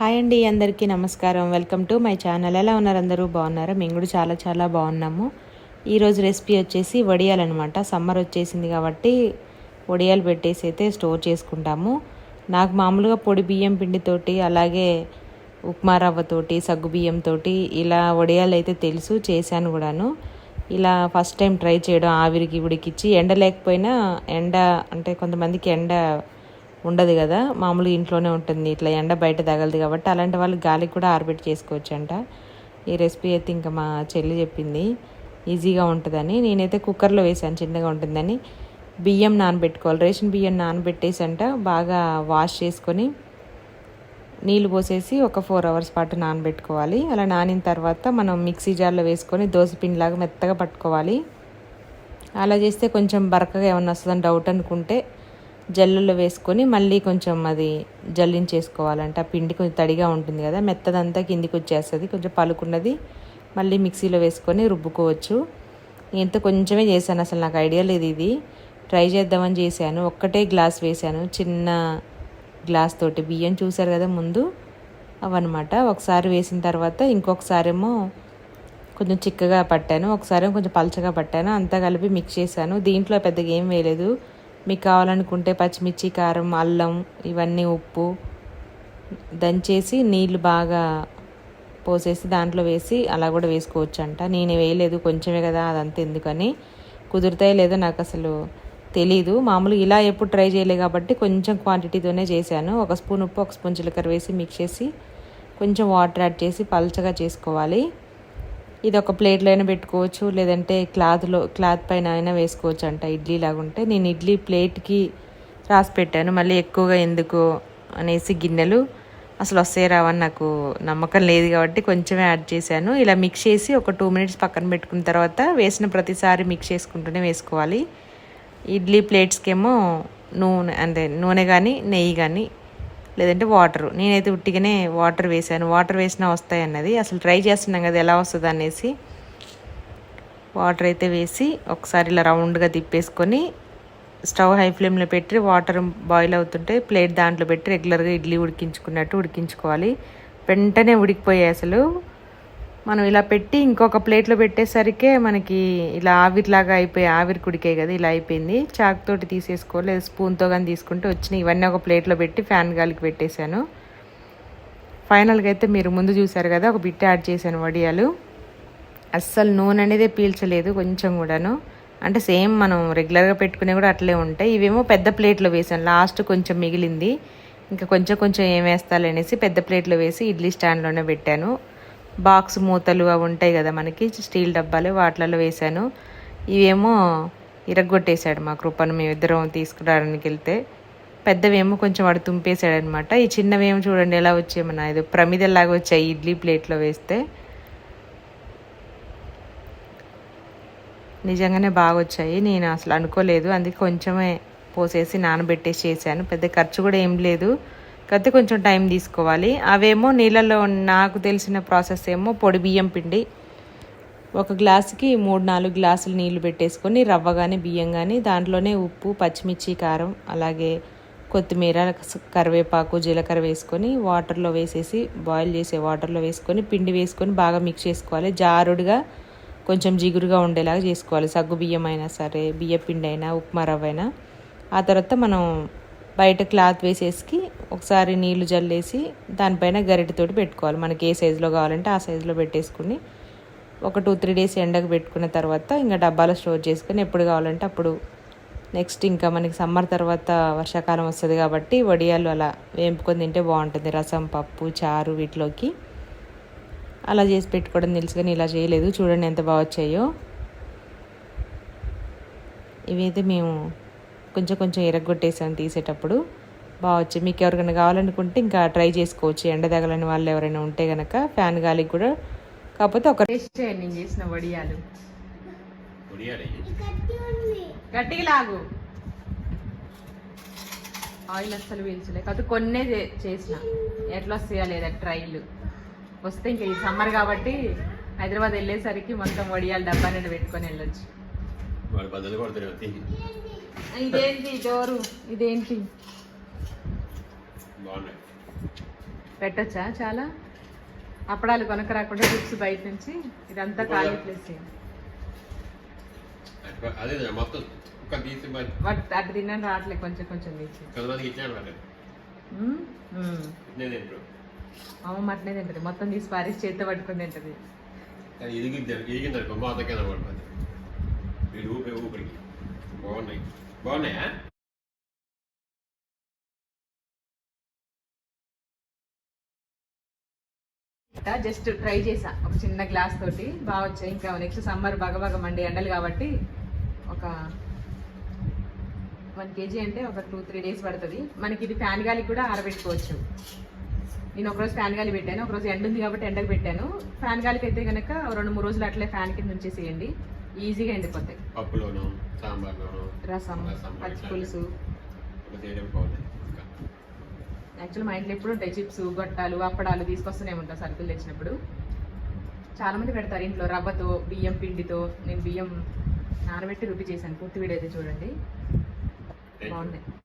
Hi అండి అందరికీ నమస్కారం. Welcome to my channel. ఎలా ఉన్నారు అందరూ? బాగున్నారా? మేము కూడా చాలా చాలా బాగున్నాము. ఈరోజు రెసిపీ వచ్చేసి వడియాలన్నమాట. సమ్మర్ వచ్చేసింది కాబట్టి వడియాలు పెట్టేసి అయితే స్టోర్ చేసుకుంటాము. నాకు మామూలుగా పొడి బియ్యం పిండితోటి అలాగే ఉప్మా రవ్వతోటి సగ్గు బియ్యంతోటి ఇలా వడియాలు అయితే తెలుసు చేశాను కూడాను. ఇలా ఫస్ట్ టైం ట్రై చేయడం ఆవిరికి ఉడికిచ్చి ఎండ లేకపోయినా ఎండ అంటే కొంతమందికి ఎండ ఉండదు కదా. మామూలుగా ఇంట్లోనే ఉంటుంది. ఇట్లా ఎండ బయట తగలదు కాబట్టి అలాంటి వాళ్ళు గాలికి కూడా ఆరబెట్టి చేసుకోవచ్చు అంట ఈ రెసిపీ అయితే ఇంకా మా చెల్లి చెప్పింది. ఈజీగా ఉంటుందని. నేనైతే కుక్కర్లో వేసాను. చిన్నగా ఉంటుందని. బియ్యం నానబెట్టుకోవాలి. రేషన్ బియ్యం నానబెట్టేసి అంట బాగా వాష్ చేసుకొని నీళ్ళు పోసేసి ఒక ఫోర్ అవర్స్ పాటు నానబెట్టుకోవాలి. అలా నానిన తర్వాత మనం మిక్సీ జార్లో వేసుకొని దోశపిండిలాగా మెత్తగా పట్టుకోవాలి. అలా చేస్తే కొంచెం బరకగా ఏమన్నా వస్తుందని డౌట్ అనుకుంటే జల్లులో వేసుకొని మళ్ళీ కొంచెం అది జల్లించేసుకోవాలంటే. ఆ పిండి కొంచెం తడిగా ఉంటుంది కదా మెత్తదంతా కిందికి వచ్చేస్తుంది కొంచెం పలుకున్నది మళ్ళీ మిక్సీలో వేసుకొని రుబ్బుకోవచ్చు. ఇంత కొంచెమే చేశాను అసలు నాకు ఐడియా లేదు ఇది. ట్రై చేద్దామని చేశాను ఒక్కటే గ్లాస్ వేశాను చిన్న గ్లాస్ తోటి. బియ్యం చూసారు కదా ముందు అవన్నమాట. ఒకసారి వేసిన తర్వాత ఇంకొకసారేమో కొంచెం చిక్కగా పట్టాను ఒకసారి కొంచెం పలచగా పట్టాను అంతా కలిపి మిక్స్ చేశాను. దీంట్లో పెద్దగా ఏం వేయలేదు. మీకు కావాలనుకుంటే పచ్చిమిర్చి కారం అల్లం ఇవన్నీ ఉప్పు దంచేసి నీళ్ళు బాగా పోసేసి దాంట్లో వేసి అలా కూడా వేసుకోవచ్చు అంట నేను వేయలేదు కొంచెమే కదా అదంతా ఎందుకని. కుదురుతాయో లేదో నాకు అసలు తెలీదు. మామూలుగా ఇలా ఎప్పుడు ట్రై చేయలే కాబట్టి కొంచెం క్వాంటిటీతోనే చేశాను. ఒక స్పూన్ ఉప్పు ఒక స్పూన్ జీలకర్ర వేసి మిక్స్ చేసి కొంచెం వాటర్ యాడ్ చేసి పల్చగా చేసుకోవాలి. ఇది ఒక ప్లేట్లో అయినా పెట్టుకోవచ్చు లేదంటే క్లాత్లో క్లాత్ పైన అయినా వేసుకోవచ్చు అంట ఇడ్లీ లాగా ఉంటే నేను ఇడ్లీ ప్లేట్కి రాసి పెట్టాను. మళ్ళీ ఎక్కువగా ఎందుకు అనేసి గిన్నెలు అసలు వస్తాయి రావని నాకు నమ్మకం లేదు కాబట్టి కొంచెమే యాడ్ చేశాను. ఇలా మిక్స్ చేసి ఒక టూ మినిట్స్ పక్కన పెట్టుకున్న తర్వాత వేసిన ప్రతిసారి మిక్స్ చేసుకుంటూనే వేసుకోవాలి. ఇడ్లీ ప్లేట్స్కేమో నూనె అంటే నూనె కానీ నెయ్యి కానీ లేదంటే వాటర్. నేనైతే ఉట్టిగానే వాటర్ వేసాను వాటర్ వేసినా వస్తాయి అన్నది అసలు ట్రై చేస్తున్నాం కదా ఎలా వస్తుంది అనేసి. వాటర్ అయితే వేసి ఒకసారి ఇలా రౌండ్గా తిప్పేసుకొని స్టవ్ హై ఫ్లేమ్లో పెట్టి వాటర్ బాయిల్ అవుతుంటే ప్లేట్ దాంట్లో పెట్టి రెగ్యులర్గా ఇడ్లీ ఉడికించుకున్నట్టు ఉడికించుకోవాలి. వెంటనే ఉడికిపోయాయి అసలు. మనం ఇలా పెట్టి ఇంకొక ప్లేట్లో పెట్టేసరికే మనకి ఇలా ఆవిరిలాగా అయిపోయి ఆవిరి కుడికే కదా ఇలా అయిపోయింది. చాక్ తోటి లేదా స్పూన్తో కానీ తీసుకుంటే వచ్చినాయి. ఇవన్నీ ఒక ప్లేట్లో పెట్టి ఫ్యాన్ గాలికి పెట్టేశాను. ఫైనల్గా అయితే మీరు ముందు చూసారు కదా ఒక బిట్ యాడ్ చేశాను వడియాలు. అస్సలు నూనె అనేది పీల్చలేదు కొంచెం కూడాను. అంటే సేమ్ మనం రెగ్యులర్గా పెట్టుకునే కూడా అట్లే ఉంటాయి. ఇవేమో పెద్ద ప్లేట్లో వేసాను లాస్ట్ కొంచెం మిగిలింది. ఇంకా కొంచెం కొంచెం ఏం వేస్తాలనేసి పెద్ద ప్లేట్లో వేసి ఇడ్లీ స్టాండ్లోనే పెట్టాను. బాక్స్ మూతలు అవి ఉంటాయి కదా మనకి స్టీల్ డబ్బాలు వాటిలలో వేశాను. ఇవేమో ఇరగొట్టేశాడు మా కృపను మేమిద్దరం తీసుకురావడానికి వెళ్తే. పెద్దవేమో కొంచెం వాడు తుంపేశాడు అనమాట ఈ చిన్నవేమో చూడండి ఎలా వచ్చాయమన్నా ఏదో ప్రమిదలాగా వచ్చాయి ఇడ్లీ ప్లేట్లో వేస్తే. నిజంగానే బాగా వచ్చాయి. నేను అసలు అనుకోలేదు. అందుకే కొంచెమే పోసేసి నానబెట్టేసి చేశాను. పెద్ద ఖర్చు కూడా ఏం లేదు. కత్తి కొంచెం టైం తీసుకోవాలి. అవేమో నీళ్ళలో నాకు తెలిసిన ప్రాసెస్ ఏమో పొడి బియ్యం పిండి. ఒక గ్లాసుకి మూడు నాలుగు గ్లాసులు నీళ్ళు పెట్టేసుకొని రవ్వ కానీ బియ్యం కానీ దాంట్లోనే ఉప్పు పచ్చిమిర్చి కారం అలాగే కొత్తిమీర కరివేపాకు జీలకర్ర వేసుకొని వాటర్లో వేసేసి బాయిల్ చేసే వాటర్లో వేసుకొని పిండి వేసుకొని బాగా మిక్స్ చేసుకోవాలి. జారుడుగా కొంచెం జిగురుగా ఉండేలాగా చేసుకోవాలి. సగ్గు బియ్యం అయినా సరే బియ్య పిండి అయినా ఉప్మా రవ్వ అయినా ఆ తర్వాత మనం బయట క్లాత్ వేసేసి ఒకసారి నీళ్ళు జల్లేసి దానిపైన గరిటెతోటి పెట్టుకోవాలి. మనకి ఏ సైజులో కావాలంటే ఆ సైజులో పెట్టేసుకుని ఒక టూ త్రీ డేస్ ఎండకు పెట్టుకున్న తర్వాత ఇంకా డబ్బాలో స్టోర్ చేసుకొని ఎప్పుడు కావాలంటే అప్పుడు నెక్స్ట్ ఇంకా మనకి సమ్మర్ తర్వాత వర్షాకాలం వస్తుంది కాబట్టి వడియాలు అలా వేంపుకొని తింటే బాగుంటుంది. రసం పప్పు చారు వీటిలోకి అలా చేసి పెట్టుకోవడం తెలుసు కానీ ఇలా చేయలేదు. చూడండి ఎంత బాగా వచ్చాయో. ఇవైతే మేము కొంచెం కొంచెం ఎరగొట్టేసాను తీసేటప్పుడు. బాగా మీకు ఎవరికైనా కావాలనుకుంటే ఇంకా ట్రై చేసుకోవచ్చు. ఎండ తగలని వాళ్ళు ఎవరైనా ఉంటే కనుక ఫ్యాన్ గాలికి కూడా. కాకపోతే ఒక టేస్ట్ చేయండి నేను చేసిన వడియాలు. గట్టిగా లాగు. ఆయిల్ అస్సలు పీల్చలే. కాకపోతే కొన్నే చేసిన. ఎట్లా వస్తాయా లేదా ట్రైలు. వస్తే ఇంకా ఈ సమ్మర్ కాబట్టి హైదరాబాద్ వెళ్ళేసరికి మొత్తం వడియాలు డబ్బా నిండా పెట్టుకొని వెళ్ళొచ్చు. ఇదేంటి డోరు? ఇదేంటి? పెట్టొచ్చా చాలా? అప్పడాలు కొనక రాకుండా చిప్స్ బయట నుంచి ఇదంతా ఖాళీ ప్లేస్ అటు- తిన్నాను రావట్లేదు కొంచెం కొంచెం తీసి. అమ్మ మటనే తింటది. మొత్తం తీసి పారేసి చేతితో పట్టుకుని తింటది. అది ఇరిగింది బాగున్నాయి. బాగున్నాయా? జస్ట్ ట్రై చేసా. ఒక చిన్న గ్లాస్ తోటి. బాగా వచ్చాయి. ఇంకా నెక్స్ట్ సమ్మర్ బాగా బాగా ఎండలు కాబట్టి ఒక వన్ కేజీ అంటే ఒక టూ త్రీ డేస్ పడుతుంది. మనకి ఇది ఫ్యాన్ గాలికి కూడా ఆరబెట్టుకోవచ్చు. నేను ఒకరోజు ఫ్యాన్ గాలి పెట్టాను. ఒకరోజు ఎండ ఉంది కాబట్టి ఎండకు పెట్టాను. ఫ్యాన్ గాలికి అయితే కనుక రెండు మూడు రోజులు అట్లే ఫ్యాన్ కింద ఉంచేసేయండి. ఈజీగా ఎండిపోతాయి. పప్పులోను సాంబార్లోను రసం పచ్చి. పులుసు. యాక్చువల్ మా ఇంట్లో ఎప్పుడు ఉంటాయి చిప్స్ గొట్టాలు అప్పడాలు తీసుకొస్తూనే ఉంటా సరుకులు తెచ్చినప్పుడు. చాలా మంది పెడతారు ఇంట్లో రవ్వతో బియ్యం పిండితో. నేను బియ్యం నానబెట్టి రుబ్బి చేశాను. పూర్తి వీడియో అయితే చూడండి. బాగున్నాయి